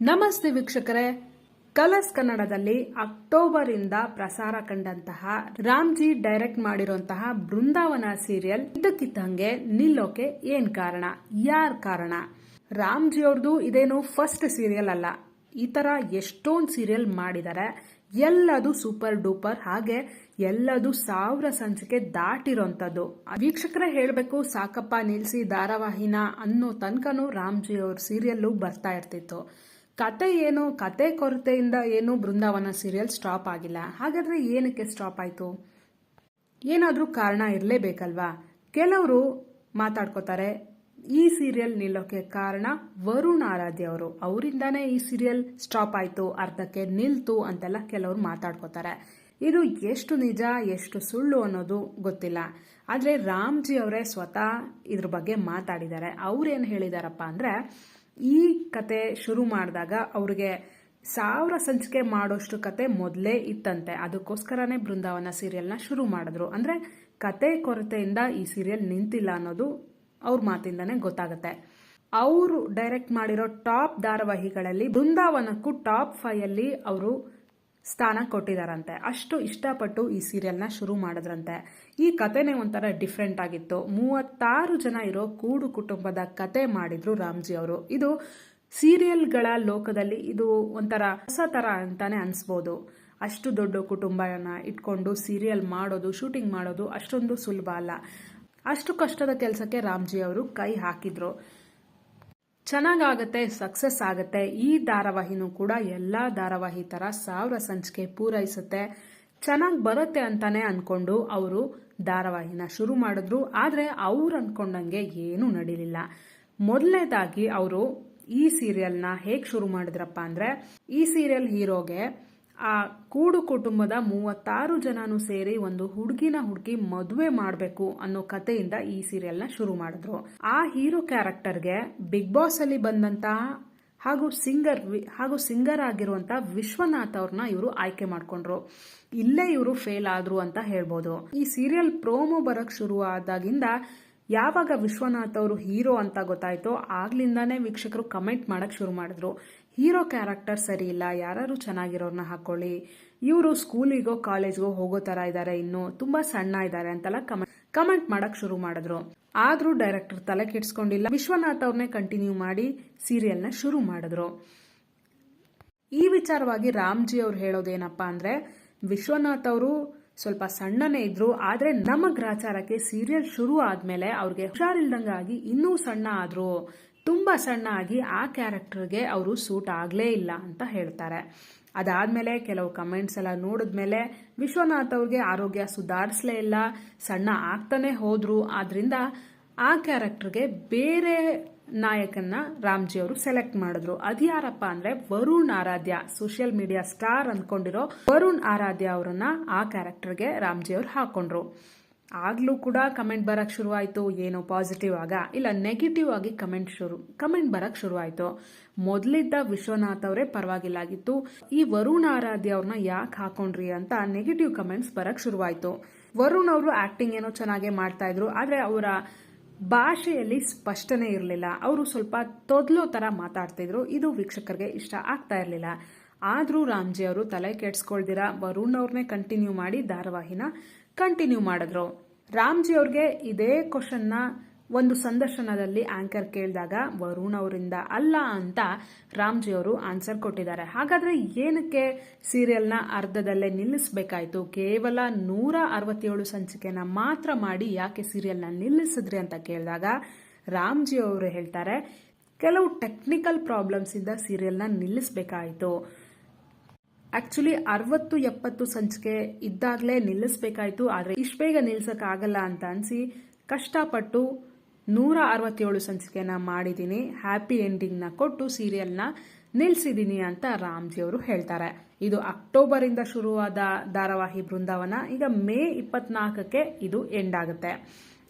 ನಮಸ್ತೆ ವೀಕ್ಷಕರೇ. ಕಲರ್ಸ್ ಕನ್ನಡದಲ್ಲಿ ಅಕ್ಟೋಬರ್ ಇಂದ ಪ್ರಸಾರ ಕಂಡಂತಹ ರಾಮ್ಜಿ ಡೈರೆಕ್ಟ್ ಮಾಡಿರುವಂತಹ ಬೃಂದಾವನ ಸೀರಿಯಲ್ ಇದಕ್ಕಿದ್ದಂಗೆ ನಿಲ್ಲೋಕೆ ಏನ್ ಕಾರಣ? ಯಾರ್ ಕಾರಣ? ರಾಮ್ಜಿ ಅವ್ರದ್ದು ಇದೇನು ಫಸ್ಟ್ ಸೀರಿಯಲ್ ಅಲ್ಲ. ಈ ತರ ಎಷ್ಟೊಂದು ಸೀರಿಯಲ್ ಮಾಡಿದ್ದಾರೆ ಎಲ್ಲದು ಸೂಪರ್ ಡೂಪರ್, ಹಾಗೆ ಎಲ್ಲದು ಸಾವಿರ ಸಂಚಿಕೆ ದಾಟಿರೋಂಥದ್ದು. ವೀಕ್ಷಕರೇ ಹೇಳಬೇಕು, ಸಾಕಪ್ಪ ನಿಲ್ಸಿ ಧಾರಾವಾಹಿನ ಅನ್ನೋ ತನಕನೂ ರಾಮ್ಜಿ ಅವ್ರ ಸೀರಿಯಲ್ಲು ಬರ್ತಾ ಇರ್ತಿತ್ತು. ಕತೆ ಏನು, ಕತೆ ಕೊರತೆಯಿಂದ ಏನು ಬೃಂದಾವನ ಸೀರಿಯಲ್ ಸ್ಟಾಪ್ ಆಗಿಲ್ಲ. ಹಾಗಾದ್ರೆ ಏನಕ್ಕೆ ಸ್ಟಾಪ್ ಆಯ್ತು? ಏನಾದರೂ ಕಾರಣ ಇರಲೇಬೇಕಲ್ವಾ? ಕೆಲವರು ಮಾತಾಡ್ಕೋತಾರೆ, ಈ ಸೀರಿಯಲ್ ನಿಲ್ಲೋಕೆ ಕಾರಣ ವರುಣ್ ಆರಾಧ್ಯ ಅವರು. ಅವರಿಂದಾನೇ ಈ ಸೀರಿಯಲ್ ಸ್ಟಾಪ್ ಆಯ್ತು, ಅರ್ಧಕ್ಕೆ ನಿಲ್ತು ಅಂತೆಲ್ಲ ಕೆಲವರು ಮಾತಾಡ್ಕೋತಾರೆ. ಇದು ಎಷ್ಟು ನಿಜ, ಎಷ್ಟು ಸುಳ್ಳು ಅನ್ನೋದು ಗೊತ್ತಿಲ್ಲ. ಆದರೆ ರಾಮ್ಜಿ ಅವರೇ ಸ್ವತಃ ಇದ್ರ ಬಗ್ಗೆ ಮಾತಾಡಿದ್ದಾರೆ. ಅವ್ರೇನು ಹೇಳಿದಾರಪ್ಪ ಅಂದರೆ ಈ ಕತೆ ಶುರು ಮಾಡಿದಾಗ ಅವ್ರಿಗೆ ಸಾವಿರ ಸಂಚಿಕೆ ಮಾಡೋಷ್ಟು ಕತೆ ಮೊದಲೇ ಇತ್ತಂತೆ. ಅದಕ್ಕೋಸ್ಕರನೇ ಬೃಂದಾವನ ಸೀರಿಯಲ್ನ ಶುರು ಮಾಡಿದ್ರು. ಅಂದರೆ ಕತೆ ಕೊರತೆಯಿಂದ ಈ ಸೀರಿಯಲ್ ನಿಂತಿಲ್ಲ ಅನ್ನೋದು ಅವ್ರ ಮಾತಿಂದನೇ ಗೊತ್ತಾಗುತ್ತೆ. ಅವರು ಡೈರೆಕ್ಟ್ ಮಾಡಿರೋ ಟಾಪ್ ಧಾರಾವಾಹಿಗಳಲ್ಲಿ ಬೃಂದಾವನಕ್ಕೂ ಟಾಪ್ ಫೈವ್ ಅಲ್ಲಿ ಅವರು ಸ್ಥಾನ ಕೊಟ್ಟಿದಾರಂತೆ. ಅಷ್ಟು ಇಷ್ಟಪಟ್ಟು ಈ ಸೀರಿಯಲ್ನ ಶುರು ಮಾಡಿದ್ರಂತೆ. ಈ ಕತೆನೇ ಒಂಥರ ಡಿಫ್ರೆಂಟ್ ಆಗಿತ್ತು. ಮೂವತ್ತಾರು ಜನ ಇರೋ ಕೂಡು ಕುಟುಂಬದ ಕತೆ ಮಾಡಿದ್ರು ರಾಮ್ಜಿ ಅವರು. ಇದು ಸೀರಿಯಲ್ಗಳ ಲೋಕದಲ್ಲಿ ಇದು ಒಂಥರ ಹೊಸ ಥರ ಅಂತಾನೆ ಅನಿಸ್ಬೋದು. ಅಷ್ಟು ದೊಡ್ಡ ಕುಟುಂಬನ ಇಟ್ಕೊಂಡು ಸೀರಿಯಲ್ ಮಾಡೋದು ಶೂಟಿಂಗ್ ಮಾಡೋದು ಅಷ್ಟೊಂದು ಸುಲಭ ಅಲ್ಲ. ಅಷ್ಟು ಕಷ್ಟದ ಕೆಲಸಕ್ಕೆ ರಾಮ್ಜಿ ಅವರು ಕೈ ಹಾಕಿದ್ರು. ಚೆನ್ನಾಗಾಗತ್ತೆ ಸಕ್ಸಸ್ ಆಗುತ್ತೆ. ಈ ಧಾರಾವಾಹಿನೂ ಕೂಡ ಎಲ್ಲ ಧಾರಾವಾಹಿ ಥರ ಸಾವಿರ ಸಂಚಿಕೆ ಪೂರೈಸುತ್ತೆ. ಚೆನ್ನಾಗಿ ಬರುತ್ತೆ ಅಂತಾನೆ ಅನ್ಕೊಂಡು ಅವರು ಧಾರಾವಾಹಿನ ಶುರು ಮಾಡಿದ್ರು. ಆದರೆ ಅವ್ರು ಅನ್ಕೊಂಡಂಗೆ ಏನೂ ನಡೀಲಿಲ್ಲ. ಮೊದಲನೇದಾಗಿ ಅವರು ಈ ಸೀರಿಯಲ್ನ ಹೇಗೆ ಶುರು ಮಾಡಿದ್ರಪ್ಪ ಅಂದರೆ, ಈ ಸೀರಿಯಲ್ ಹೀರೋಗೆ ಆ ಕೂಡು ಕುಟುಂಬದ ಮೂವತ್ತಾರು ಜನನೂ ಸೇರಿ ಒಂದು ಹುಡುಗಿನ ಹುಡುಗಿ ಮದುವೆ ಮಾಡಬೇಕು ಅನ್ನೋ ಕಥೆಯಿಂದ ಈ ಸೀರಿಯಲ್ನ ಶುರು ಮಾಡಿದ್ರು. ಆ ಹೀರೋ ಕ್ಯಾರೆಕ್ಟರ್ಗೆ ಬಿಗ್ ಬಾಸ್ ಅಲ್ಲಿ ಬಂದಂತ ಹಾಗೂ ಸಿಂಗರ್ ಹಾಗೂ ಸಿಂಗರ್ ಆಗಿರುವಂತ ವಿಶ್ವನಾಥ್ ಅವ್ರನ್ನ ಇವರು ಆಯ್ಕೆ ಮಾಡ್ಕೊಂಡ್ರು. ಇಲ್ಲೇ ಇವರು ಫೇಲ್ ಆದ್ರು ಅಂತ ಹೇಳ್ಬೋದು. ಈ ಸೀರಿಯಲ್ ಪ್ರೋಮೋ ಬರಕ್ ಶುರು ಆದಾಗಿಂದ ಯಾವಾಗ ವಿಶ್ವನಾಥ್ ಅವರು ಹೀರೋ ಅಂತ ಗೊತ್ತಾಯ್ತೋ ಆಗ್ಲಿಂದಾನೇ ವೀಕ್ಷಕರು ಕಮೆಂಟ್ ಮಾಡಕ್ ಶುರು ಮಾಡಿದ್ರು. ಹೀರೋ ಕ್ಯಾರೆಕ್ಟರ್ ಸರಿ ಇಲ್ಲ ಯಾರು ಚೆನ್ನಾಗಿರೋರ್ನ ಹಾಕೊಳ್ಳಿ. ಇವರು ಸ್ಕೂಲಿಗೋ ಕಾಲೇಜ್ಗೋ ಹೋಗೋ ತರ ಇದ್ದಾರೆ ಇನ್ನು ತುಂಬಾ ಸಣ್ಣ ಇದ್ದಾರೆ ಅಂತೆಲ್ಲ ಕಮೆಂಟ್ ಕಮೆಂಟ್ ಮಾಡಕ್ ಶುರು ಮಾಡಿದ್ರು. ಆದ್ರೂ ಡೈರೆಕ್ಟರ್ ತಲೆ ಕೆಡ್ಸ್ಕೊಂಡಿಲ್ಲ. ವಿಶ್ವನಾಥ್ ಅವ್ರನ್ನೇ ಕಂಟಿನ್ಯೂ ಮಾಡಿ ಸೀರಿಯಲ್ನ ಶುರು ಮಾಡಿದ್ರು. ಈ ವಿಚಾರವಾಗಿ ರಾಮ್ಜಿ ಅವ್ರು ಹೇಳೋದೇನಪ್ಪ ಅಂದ್ರೆ, ವಿಶ್ವನಾಥ್ ಅವರು ಸ್ವಲ್ಪ ಸಣ್ಣನೇ ಇದ್ರು, ಆದ್ರೆ ನಮ್ಮ ಗ್ರಾಚಾರಕ್ಕೆ ಸೀರಿಯಲ್ ಶುರು ಆದ್ಮೇಲೆ ಅವ್ರಿಗೆ ಹುಷಾರಿಲ್ದಂಗಾಗಿ ಇನ್ನೂ ಸಣ್ಣ ಆದ್ರು. ತುಂಬಾ ಸಣ್ಣ ಆಗಿ ಆ ಕ್ಯಾರೆಕ್ಟರ್ಗೆ ಅವರು ಸೂಟ್ ಆಗಲೇ ಇಲ್ಲ ಅಂತ ಹೇಳ್ತಾರೆ. ಅದಾದಮೇಲೆ ಕೆಲವು ಕಮೆಂಟ್ಸ್ ಎಲ್ಲ ನೋಡಿದ್ಮೇಲೆ ವಿಶ್ವನಾಥ್ ಅವ್ರಿಗೆ ಆರೋಗ್ಯ ಸುಧಾರಿಸಲೇ ಇಲ್ಲ, ಸಣ್ಣ ಆಗ್ತಾನೆ ಹೋದ್ರು. ಆದ್ದರಿಂದ ಆ ಕ್ಯಾರೆಕ್ಟರ್ಗೆ ಬೇರೆ ನಾಯಕನ್ನ ರಾಮ್ಜಿ ಅವರು ಸೆಲೆಕ್ಟ್ ಮಾಡಿದ್ರು. ಅದ್ಯಾರಪ್ಪ ಅಂದ್ರೆ Varun Aradhya social media star ಅಂದ್ಕೊಂಡಿರೋ Varun Aradhya ಅವರನ್ನ ಆ ಕ್ಯಾರೆಕ್ಟರ್ಗೆ ರಾಮ್ಜಿ ಅವರು ಹಾಕೊಂಡ್ರು. ಆಗ್ಲೂ ಕೂಡ ಕಮೆಂಟ್ ಬರಕ್ ಶುರುವಾಯಿತು. ಏನೋ ಪಾಸಿಟಿವ್ ಆಗ. ಇಲ್ಲ ನೆಗೆಟಿವ್ ಆಗಿ ಕಮೆಂಟ್ ಶುರು ಕಮೆಂಟ್ ಬರಕ್ ಶುರುವಾಯಿತು. ಮೊದಲಿದ್ದ ವಿಶ್ವನಾಥ್ ಅವರೇ ಪರವಾಗಿಲ್ಲ ಆಗಿತ್ತು. ಈ ವರುಣ್ ಆರಾಧ್ಯ ಅವ್ರನ್ನ ಯಾಕೆ ಹಾಕೊಂಡ್ರಿ ಅಂತ ನೆಗೆಟಿವ್ ಕಮೆಂಟ್ಸ್ ಬರಕ್ ಶುರುವಾಯಿತು. ವರುಣ್ ಅವರು ಆಕ್ಟಿಂಗ್ ಏನೋ ಚೆನ್ನಾಗೇ ಮಾಡ್ತಾ ಇದ್ರು. ಆದ್ರೆ ಅವರ ಭಾಷೆಯಲ್ಲಿ ಸ್ಪಷ್ಟನೆ ಇರಲಿಲ್ಲ. ಅವರು ಸ್ವಲ್ಪ ತೊದ್ಲೋ ತರ ಮಾತಾಡ್ತಿದ್ರು ಇದು ವೀಕ್ಷಕರಿಗೆ ಇಷ್ಟ ಆಗ್ತಾ ಇರಲಿಲ್ಲ. ಆದರೂ ರಾಮ್ಜಿ ಅವರು ತಲೆ ಕೆಡ್ಸ್ಕೊಳ್ದಿರ. ವರುಣ್ ಅವ್ರನ್ನೇ ಕಂಟಿನ್ಯೂ ಮಾಡಿ ಧಾರಾವಾಹಿನ ಕಂಟಿನ್ಯೂ ಮಾಡಿದ್ರು. ರಾಮ್ಜಿ ಅವ್ರಿಗೆ ಇದೇ ಕ್ವಶನ್ನ ಒಂದು ಸಂದರ್ಶನದಲ್ಲಿ ಆಂಕರ್ ಕೇಳಿದಾಗ ವರುಣ್ ಅವರಿಂದ ಅಲ್ಲ ಅಂತ ರಾಮ್ಜಿ ಅವರು ಆನ್ಸರ್ ಕೊಟ್ಟಿದ್ದಾರೆ. ಹಾಗಾದ್ರೆ ಏನಕ್ಕೆ ಸೀರಿಯಲ್ನ ಅರ್ಧದಲ್ಲೇ ನಿಲ್ಲಿಸಬೇಕಾಯ್ತು? ಕೇವಲ ನೂರ ಅರವತ್ತೇಳು ಸಂಚಿಕೆನ ಮಾತ್ರ ಮಾಡಿ ಯಾಕೆ ಸೀರಿಯಲ್ನ ನಿಲ್ಲಿಸಿದ್ರಿ ಅಂತ ಕೇಳಿದಾಗ ರಾಮ್ಜಿ ಅವರು ಹೇಳ್ತಾರೆ, ಕೆಲವು ಟೆಕ್ನಿಕಲ್ ಪ್ರಾಬ್ಲಮ್ಸ್ ಇಂದ ಸೀರಿಯಲ್ನ ನಿಲ್ಲಿಸಬೇಕಾಯಿತು. ಆಕ್ಚುಲಿ ಅರವತ್ತು ಎಪ್ಪತ್ತು ಸಂಚಿಕೆ ಇದ್ದಾಗಲೇ ನಿಲ್ಲಿಸಬೇಕಾಯ್ತು, ಆದರೆ ಇಷ್ಟು ಬೇಗ ನಿಲ್ಲಿಸೋಕ್ಕಾಗಲ್ಲ ಅಂತ ಅನಿಸಿ ಕಷ್ಟಪಟ್ಟು ನೂರ ಅರವತ್ತೇಳು ಸಂಚಿಕೆನ ಮಾಡಿದ್ದೀನಿ. ಹ್ಯಾಪಿ ಎಂಡಿಂಗ್ನ ಕೊಟ್ಟು ಸೀರಿಯಲ್ನ ನಿಲ್ಲಿಸಿದ್ದೀನಿ ಅಂತ ರಾಮ್ಜಿ ಅವರು ಹೇಳ್ತಾರೆ. ಇದು ಅಕ್ಟೋಬರ್ ಇಂದ ಶುರುವಾದ ಧಾರಾವಾಹಿ ಬೃಂದಾವನ. ಈಗ ಮೇ ಇಪ್ಪತ್ನಾಲ್ಕಕ್ಕೆ ಇದು ಎಂಡ್ ಆಗುತ್ತೆ.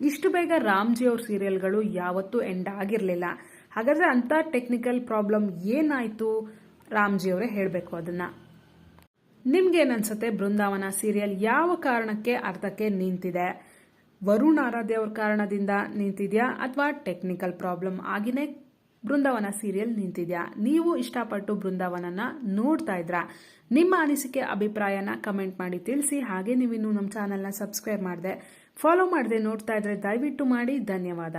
ಇಷ್ಟು ಬೇಗ ರಾಮ್ಜಿ ಅವ್ರ ಸೀರಿಯಲ್ಗಳು ಯಾವತ್ತೂ ಎಂಡ್ ಆಗಿರಲಿಲ್ಲ. ಹಾಗಾದರೆ ಅಂತ ಟೆಕ್ನಿಕಲ್ ಪ್ರಾಬ್ಲಮ್ ಏನಾಯ್ತು? ರಾಮ್ಜಿ ಅವರೇ ಹೇಳಬೇಕು ಅದನ್ನ. ನಿಮ್ಗೇನನ್ಸುತ್ತೆ? ಬೃಂದಾವನ ಸೀರಿಯಲ್ ಯಾವ ಕಾರಣಕ್ಕೆ ಅರ್ಧಕ್ಕೆ ನಿಂತಿದೆ? ವರುಣ್ ಆರಾಧ್ಯ ಅವ್ರ ಕಾರಣದಿಂದ ನಿಂತಿದ್ಯಾ ಅಥವಾ ಟೆಕ್ನಿಕಲ್ ಪ್ರಾಬ್ಲಮ್ ಆಗಿನೇ ಬೃಂದಾವನ ಸೀರಿಯಲ್ ನಿಂತಿದ್ಯಾ? ನೀವು ಇಷ್ಟಪಟ್ಟು ಬೃಂದಾವನನ ನೋಡ್ತಾ ಇದ್ರಾ? ನಿಮ್ಮ ಅನಿಸಿಕೆ, ಅಭಿಪ್ರಾಯನ ಕಮೆಂಟ್ ಮಾಡಿ ತಿಳಿಸಿ. ಹಾಗೆ ನೀವಿನ್ನು ನಮ್ಮ ಚಾನೆಲ್ನ ಸಬ್ಸ್ಕ್ರೈಬ್ ಮಾಡಿದೆ ಫಾಲೋ ಮಾಡದೆ ನೋಡ್ತಾ ಇದ್ರೆ ದಯವಿಟ್ಟು ಮಾಡಿ. ಧನ್ಯವಾದ.